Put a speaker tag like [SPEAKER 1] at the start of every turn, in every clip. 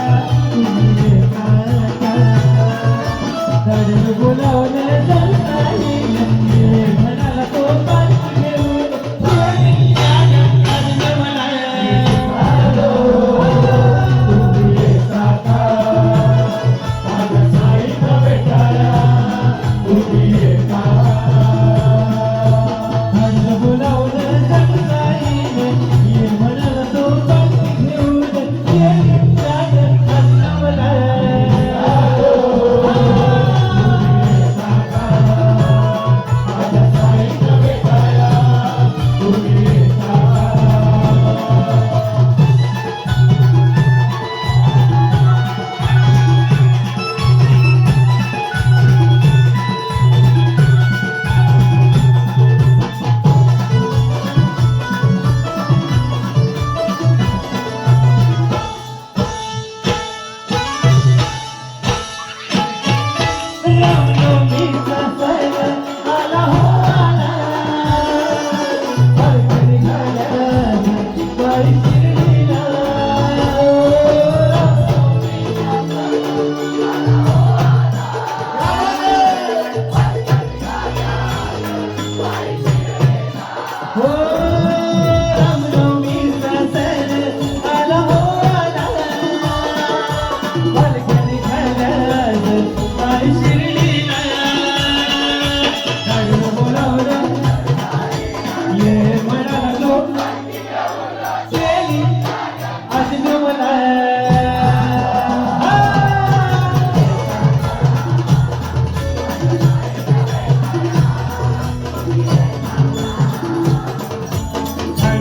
[SPEAKER 1] Yeah.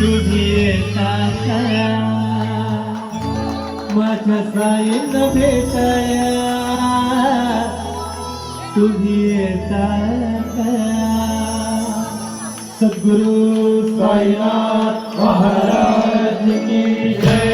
[SPEAKER 1] तुझी काया माझ्या साईन भेटाया. तुझी काया सद्गुरु
[SPEAKER 2] साईनाथ महाराज की जय.